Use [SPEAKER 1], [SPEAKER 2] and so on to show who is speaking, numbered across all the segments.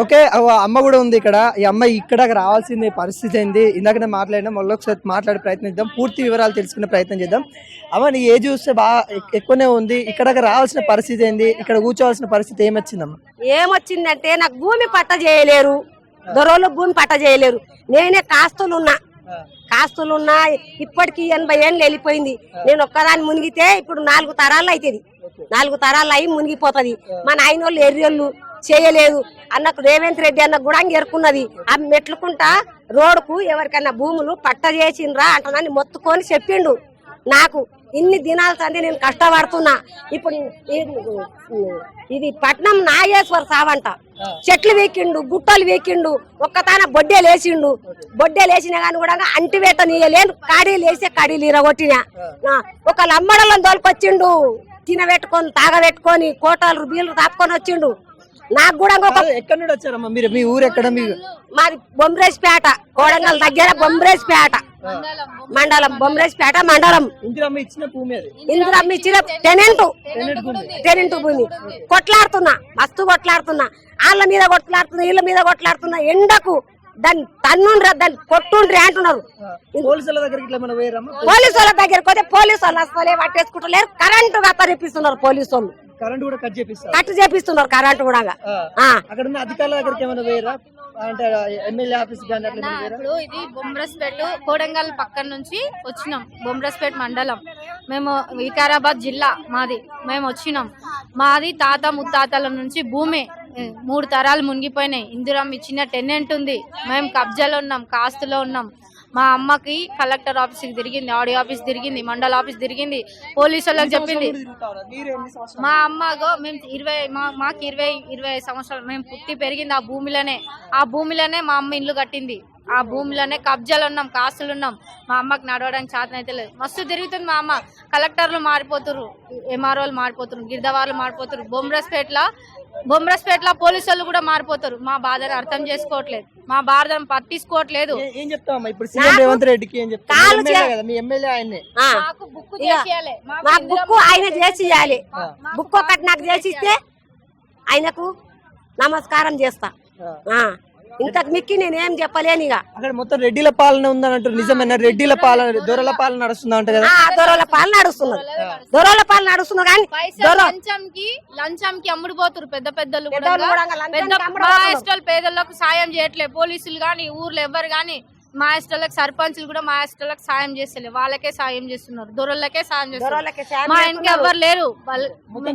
[SPEAKER 1] Okay అమ్మ కూడా ఉంది ఇక్కడ. ఈ అమ్మ ఇక్కడ రావాల్సింది పరిస్థితి ఏంది? ఇందాక నేను మాట్లాడినా మళ్ళీ ఒకసారి మాట్లాడే ప్రయత్నిద్దాం పూర్తి వివరాలు తెలుసుకునే ప్రయత్నం చేద్దాం. అమ్మ నీ ఏజ్ చూస్తే బాగా ఎక్- ఎక్కువనే ఉంది. ఇక్కడ రావాల్సిన పరిస్థితి ఏంది? ఇక్కడ కూర్చోవాల్సిన పరిస్థితి ఏమొచ్చిందమ్మా?
[SPEAKER 2] ఏమొచ్చిందంటే నాకు భూమి పట్ట చేయలేరు. దొరలు భూమి పట్ట చేయలేరు. నేనే కాస్తులున్నా. కాస్తులున్నా ఇప్పటికి ఎనభై ఏళ్ళు వెళ్ళిపోయింది. నేను ఒక్కదాన్ని మునిగితే ఇప్పుడు నాలుగు తరాలు అవుతుంది నాలుగు తరాలు అయి మునిగిపోతది. మా నాయన వాళ్ళు ఎర్రోళ్ళు చేయలేదు. అన్నకు రేవంత్ రెడ్డి అన్న కూడా ఎరుకున్నది ఆ మెట్లుకుంటా రోడ్డుకు ఎవరికైనా భూములు పట్ట చేసిండ్రా అంటున్నాను మొత్తుకొని చెప్పిండు. నాకు ఇన్ని దినాల సంది నేను కష్టపడుతున్నా. ఇప్పుడు ఇది పట్నం నాగేశ్వర సావంట. చెట్లు వేకిండు గుట్టలు వేకిండు ఒక్కతాన బొడ్డేలు వేసిండు బొడ్డేలు వేసినా కానీ కూడా అంటివేట నీయలేను. కాడీలు వేసే కాడీలు ఇరగొట్టిన ఒక లమ్మడలను తోలుకొచ్చిండు. తినబెట్టుకొని తాగబెట్టుకొని కోటలు బీలు తాపుకొని వచ్చిండు. నాకు కూడా
[SPEAKER 1] ఎక్కడ నుండి వచ్చారమ్మా? మీరు మీ ఊరు ఎక్కడ? మీ
[SPEAKER 2] మాది బొమ్రేజ్పేట కోడంగల్ దగ్గర బొమ్రేజ్పేట మండలం బొమ్రేజ్పేట మండలం.
[SPEAKER 1] ఇందిరమ్మ ఇచ్చిన భూమి
[SPEAKER 2] ఇందులో ఇచ్చిన టెనెంట్. టెనెంట్ భూమి. కొట్లాడుతున్నా మస్తు కొట్లాడుతున్నా. వాళ్ళ మీద కొట్లాడుతున్నా వీళ్ళ మీద కొట్లాడుతున్నా ఎండకు దాన్ని తన్నుండ్రా దాన్ని కొట్టుండ్రి అంటున్నారు.
[SPEAKER 1] పోలీసుల దగ్గరికి
[SPEAKER 2] పోలీసు వాళ్ళ దగ్గరికి పోతే పోలీసు వాళ్ళు అసలే పట్టేసుకుంటలేరు. కరెంటు కప్పరిపిస్తున్నారు పోలీసు వాళ్ళు
[SPEAKER 1] కరెంట్ కూడా కట్ చేపిస్తారు.
[SPEAKER 2] కట్టు చేపిస్తున్నారు కరెంటు కూడా.
[SPEAKER 1] అక్కడ ఉన్న అధికారుల దగ్గరికి ఏమైనా వేయరా అంటే ఎమ్మెల్యే ఆఫీస్
[SPEAKER 3] ఇప్పుడు ఇది బొమ్రస్పేట కోడంగల్ పక్కన నుంచి వచ్చినాం బొమ్రస్పేట మండలం. మేము వికారాబాద్ జిల్లా మాది. మేము వచ్చినాం. మాది తాత ముత్తాతల నుంచి భూమి. మూడు తరాలు మునిగిపోయినాయి. ఇందిరా మీ చిన్న టెనెంట్ ఉంది. మేము కబ్జాలో ఉన్నాం కాస్తులో ఉన్నాం. మా అమ్మకి కలెక్టర్ ఆఫీస్కి తిరిగింది ఆడియో ఆఫీస్ తిరిగింది మండల ఆఫీస్ తిరిగింది పోలీసు వాళ్ళకి చెప్పింది. మా అమ్మగో మేము ఇరవై మాకు ఇరవై ఇరవై సంవత్సరాలు మేము పుట్టి పెరిగింది ఆ భూమిలోనే. ఆ భూమిలోనే మా అమ్మ ఇల్లు కట్టింది. ఆ భూమిలోనే కబ్జాలు ఉన్నాం కాస్తులు ఉన్నాం. మా అమ్మకి నడవడానికి చేతన అయితే లేదు. మస్తు తిరుగుతుంది మా అమ్మ. కలెక్టర్లు మారిపోతురు ఎంఆర్ఓలు మారిపోతురు గిరిదవాళ్ళు మారిపోతురు బొమ్రస్పేటలో బొమ్రస్పేటలో పోలీసు వాళ్ళు కూడా మారిపోతారు మా బాధను అర్థం చేసుకోవట్లేదు. మా బాధను పట్టించుకోవట్లేదు.
[SPEAKER 1] ఏ- ఇప్పుడు సీఎం రేవంత్ రెడ్డికి మీ ఎమ్మెల్యే.
[SPEAKER 3] మాకు బుక్ మాకు
[SPEAKER 2] ఆయన చేసి ఇవ్వాలి బుక్ ఒకటి నాకు చేసి ఇస్తే ఆయనకు నమస్కారం చేస్తా. ఆ. ఇంతకు మిక్కి నేనేం చెప్పలేను ఇక.
[SPEAKER 1] అక్కడ మొత్తం రెడ్డిల పాలన ఉందని అంటారు నిజమేనా రెడ్డిల పాలన దొరల పాలన నడుస్తుందా అంట కదా?
[SPEAKER 2] ఆ దొరల పాలు నడుస్తున్నారు దొరల పాలు నడుస్తున్నారు కానీ
[SPEAKER 3] పైసలు
[SPEAKER 2] దొర
[SPEAKER 3] లంచంకి లంచంకి అమ్ముడుపోతురు పెద్ద పెద్దలు కూడా
[SPEAKER 2] పెద్దోళ్ళు కూడా లంచానికి
[SPEAKER 3] పెద్ద పేదలకు సాయం చేయట్లేదు పోలీసులు గాని ఊర్లో ఎవ్వరు గాని మా ఇష్టాలకు సర్పంచులు కూడా మా ఇష్టాలకు సాయం చేస్తలేదు వాళ్ళకే సాయం చేస్తున్నారు. దొరలకే సాయం చేస్తున్నారు.
[SPEAKER 2] దొరలకి
[SPEAKER 3] మా. ఇంటికి ఎవ్వరు లేరు.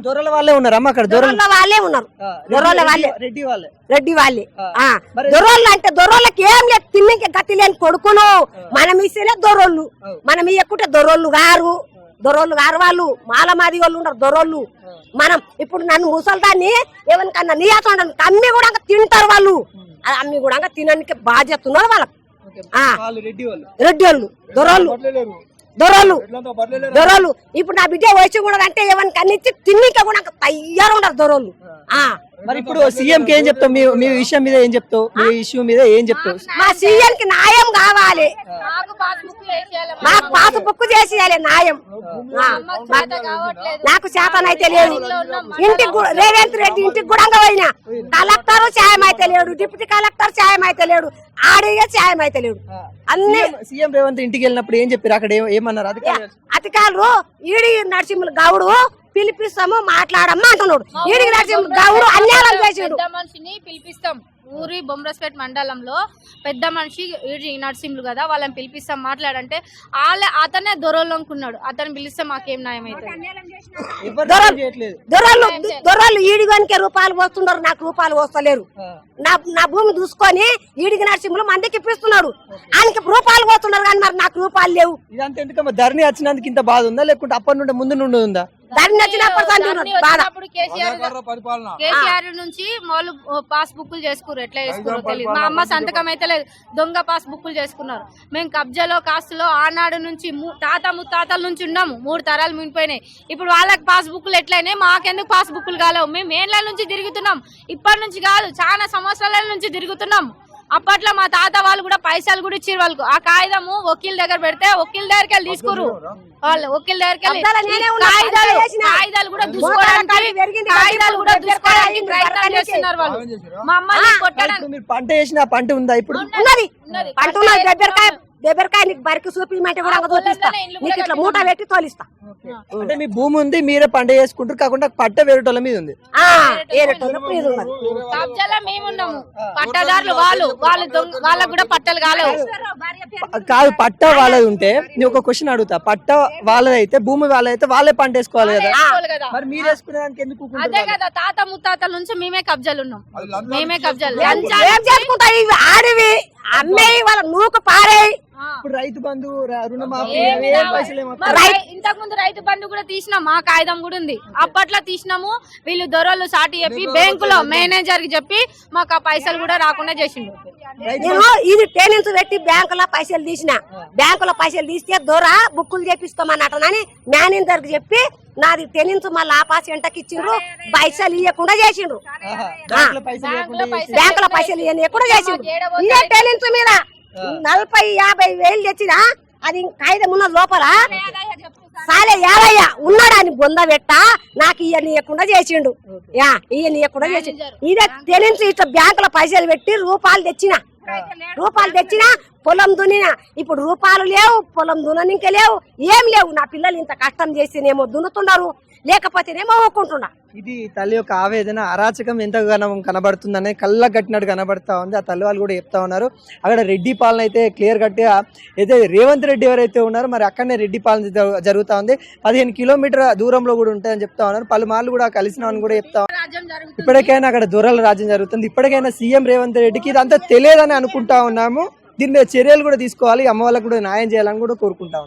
[SPEAKER 1] దొరల వాళ్ళే ఉన్నారు అమ్మ అక్కడ దొరల.
[SPEAKER 2] దొరల వాళ్ళే ఉన్నారు. దొరల
[SPEAKER 1] రెడ్డి-
[SPEAKER 2] వాళ్ళే.
[SPEAKER 1] రెడ్డి వాళ్ళే.
[SPEAKER 2] రెడ్డి వాళ్ళే.
[SPEAKER 1] ఆ.
[SPEAKER 2] ఆ
[SPEAKER 1] మరి-
[SPEAKER 2] దొరోళ్ళు అంటే దొరోళ్ళకి ఏం లేదు. తిన్నకి గతి లేని కొడుకులు మనం ఇస్తేనే దొరోళ్ళు మనం ఇయ్యకుంటే దొరోళ్ళు గారు. దొరోళ్ళు గారు వాళ్ళు. మాలమాది వాళ్ళు ఉన్నారు దొరోళ్ళు మనం ఇప్పుడు నన్ను ముసల్దాన్ని ఎవరికన్నా నీయాసం అమ్మి కూడా తింటారు వాళ్ళు. అమ్మి కూడా తినడానికి బాధ్యత ఉన్నారు వాళ్ళకి
[SPEAKER 1] రెడ్డి వాళ్ళు.
[SPEAKER 2] దొరోళ్ళు దొరోళ్ళు దొరోళ్ళు ఇప్పుడు నా బిడ్డ వచ్చి కూడా అంటే ఎవరికి అన్నిచ్చి తిన్నిక కూడా తయ్యారు ఉండరు ఆ.
[SPEAKER 1] మరి ఇప్పుడు సీఎం కి ఏం చెప్తావు? మీ మీ విషయం మీద ఏం చెప్తావు? మీ ఇష్యూ మీద ఏం చెప్తావు?
[SPEAKER 2] మా సీఎం కి న్యాయం కావాలి.
[SPEAKER 3] మాకు
[SPEAKER 2] పాసు బుక్ చేసేయాలి న్యాయం. ఆ,
[SPEAKER 3] చేత కావట్లేదు.
[SPEAKER 2] నాకు చేతనైతే లేదు ఇంటికి కూడా- రేవంత్ రెడ్డి ఇంటికి కూడా పోయినా. కలెక్టర్ సాయం అయితే లేడు డిప్యూటీ కలెక్టర్ సాయం అయితే లేడు. ఆడియో సాయం అయితే లేడు అన్ని
[SPEAKER 1] సీఎం రేవంత్ ఇంటికి వెళ్ళినప్పుడు ఏం చెప్పారు? అక్కడ ఏమన్నారు? అధికారులు?
[SPEAKER 2] అధికారులు ఈడి నరసింహులు గౌడు పిలిపిస్తాము మాట్లాడమ్మా అంటున్నాడు. గౌడు అన్యాయం చేసాడు.
[SPEAKER 3] పెద్ద మనిషిని పిలిపిస్తాం. ఊరి బొమ్రస్పేట్ మండలంలో పెద్ద మనిషి ఈడి నర్సింహులు కదా వాళ్ళని పిలిపిస్తాం మాట్లాడంటే వాళ్ళ అతనే దొరలోనుకున్నాడు. అతను పిలిస్తే మాకేం న్యాయం అవుతుంది
[SPEAKER 1] చేయట్లేదు.
[SPEAKER 2] దొరలు ఈడిగానికే రూపాయలు పోస్తున్నారు నాకు రూపాయలు వస్తలేరు నా నా భూమి చూసుకొని ఈడికి నరసింహులు మందికి ఇప్పిస్తున్నాడు. ఆయనకి రూపాయలు పోతున్నారు కానీ మరి నాకు రూపాయలు లేవు.
[SPEAKER 1] ఇదంతా ఎందుకమ్మా? ధరణి వచ్చినందుకు ఇంత బాధ ఉందా? లేకుంటే అప్పటి నుండి ముందు నుండి ఉందా?
[SPEAKER 2] దాన్ని నచ్చినప్పుడు
[SPEAKER 3] కేసీఆర్ కేసీఆర్ నుంచి వాళ్ళు పాస్ బుక్లు చేసుకున్నారు ఎట్లా చేసుకున్నారో తెలియదు మా అమ్మ సంతకం అయితే లేదు. దొంగ పాస్ బుక్లు చేసుకున్నారు. మేము కబ్జాలో కాస్తులో ఆనాడు నుంచి ము- తాత ముత్తాతల నుంచి ఉన్నాము. మూడు తరాలు మిగిలిపోయినాయి ఇప్పుడు వాళ్ళకి పాస్ బుక్లు ఎట్లయినాయి? మాకెందుకు పాస్ బుక్లు కాలేవు? మేము ఏండ్ల నుంచి తిరుగుతున్నాం? ఇప్పటి నుంచి కాదు. చాలా సంవత్సరాల నుంచి తిరుగుతున్నాం. అప్పట్లో మా తాత వాళ్ళు కూడా పైసలు కూడా ఇచ్చారు వాళ్ళకు. ఆ కాగితము వకీల్ దగ్గర పెడితే వకీల్ దగ్గరికి వెళ్ళి తీసుకురు వాళ్ళు వకీల్ దగ్గరికి వెళ్ళి కాగితాలు కూడా దుసుకోవడానికి కాగితాలు దుసుకోవడానికి ప్రయత్నం చేస్తున్నారు వాళ్ళు. కొట్టడానికి
[SPEAKER 1] పంట వేసిన పంట ఉందా? ఇప్పుడు
[SPEAKER 2] ఉన్నది. పంట ఉన్నది. దెబ్బరకాయ నీకు బరికి చూపించమంటే కూడా
[SPEAKER 3] ఇల్లు
[SPEAKER 2] నీకు ఇట్లా మూట పెట్టి తోలిస్తా.
[SPEAKER 1] అంటే మీ భూమి ఉంది మీరే పంట చేసుకుంటారు కాకుండా పట్ట వేరేటోళ్ళ మీద ఉంది.
[SPEAKER 2] ఉన్నది.
[SPEAKER 3] కబ్జాలో మేమున్నాము. పట్టదారులు వాళ్ళు వాళ్ళు వాళ్ళకు కూడా పట్టలు కాలేవు.
[SPEAKER 1] కాదు పట్ట వాళ్ళది ఉంటే నేను ఒక క్వశ్చన్ అడుగుతా. పట్ట వాళ్ళది అయితే భూమి వాళ్ళదైతే వాళ్ళే పంట వేసుకోవాలి కదా?
[SPEAKER 3] వేసుకోవాలి కదా?
[SPEAKER 1] మరి మీరు వేసుకునే దానికి ఎందుకు ఊరుకుంటారు
[SPEAKER 3] అదే? కదా తాత ముత్తాతల నుంచి మేమే కబ్జాలు ఉన్నాం. మేమే కబ్జాలు.
[SPEAKER 2] చేసుకుంటా అమ్మేయి వాళ్ళ నూకు పారేయి.
[SPEAKER 3] ఆ.
[SPEAKER 1] ఇప్పుడు రైతు బంధు రుణమాఫీ
[SPEAKER 3] ఇంతకు ముందు రైతు బంధు కూడా తీసినాం మా కాగితం కూడా ఉంది. అప్పట్లో తీసినాము వీళ్ళు దొరలు సాటి చెప్పి బ్యాంకులో మేనేజర్కి చెప్పి మాకు ఆ పైసలు కూడా రాకుండా చేసిండు.
[SPEAKER 2] నేను ఇది టెనెన్స్ పెట్టి బ్యాంకులో పైసలు తీసిన. బ్యాంకులో పైసలు తీస్తే దొర బుక్కులు చేపిస్తామన్నటనని మేనేజర్కి చెప్పి నాది టెనెన్స్ మళ్ళీ ఆపాసి ఎంటకి ఇచ్చిండ్రు పైసలు ఇవ్వకుండా చేసిండ్రు.
[SPEAKER 1] బ్యాంకులో పైసలు
[SPEAKER 2] ఇవ్వకుండా చేసిండ్రు. ఇదే టెనెన్స్ మీద. నలభై యాభై వేలు తెచ్చినా అది కాగితం ఉన్న లోపల. సాలే యాదయ్య ఉన్నాడు అని బొంద పెట్ట నాకు ఇవన్నీ ఇవ్వకుండా చేసిండు. యా ఇవన్నీ ఇవ్వకుండా చేసిండు. ఇదే తెలిసి ఇట్లా బ్యాంకులో పైసలు పెట్టి రూపాయలు తెచ్చిన. రూపాయలు తెచ్చిన పొలం దున్నిన. ఇప్పుడు రూపాయలు లేవు పొలం దున్ననికే లేవు ఏం లేవు. నా పిల్లలు ఇంత కష్టం చేస్తేనేమో దున్నుతున్నారు లేకపోతేనేమో ఊకుంటున్నా
[SPEAKER 1] ఇది తల్లి యొక్క ఆవేదన అరాచకం ఎంత కనబడుతుందనే కళ్ళ కట్టినట్టు కనబడతా ఉంది. ఆ తల్లి వాళ్ళు కూడా చెప్తా ఉన్నారు. అక్కడ రెడ్డి పాలన అయితే క్లియర్ కట్గా అయితే రేవంత్ రెడ్డి ఎవరైతే ఉన్నారో మరి అక్కడనే రెడ్డి పాలన జరు- జరుగుతా ఉంది. పదిహేను కిలోమీటర్ దూరంలో కూడా ఉంటాయని చెప్తా ఉన్నారు. పలుమార్లు కూడా కలిసినామని కూడా చెప్తా ఉన్నారు.
[SPEAKER 3] రాజ్యం జరుగుతుంది.
[SPEAKER 1] ఇప్పటికైనా అక్కడ దూరాల రాజ్యం జరుగుతుంది. ఇప్పటికైనా సీఎం రేవంత్ రెడ్డికి ఇదంతా తెలియదని అనుకుంటా ఉన్నాము. దీని మీద చర్యలు కూడా తీసుకోవాలి. అమ్మ వాళ్ళకు కూడా న్యాయం చేయాలని కూడా కోరుకుంటా ఉన్నాం